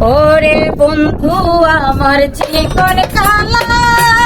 ওরে বন্ধু আমার চিকন খালা।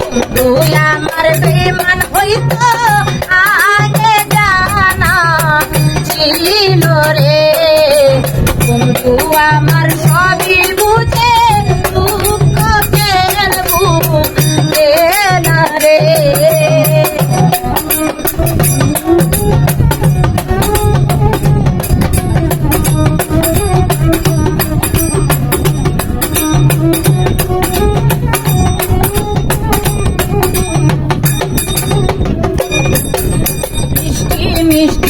বন্ধু আমার বেমান হইত আগে জানা ছিল।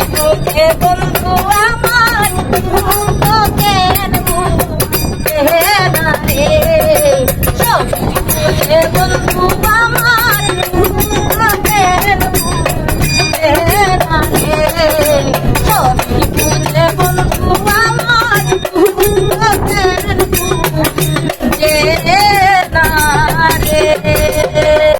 Thank you.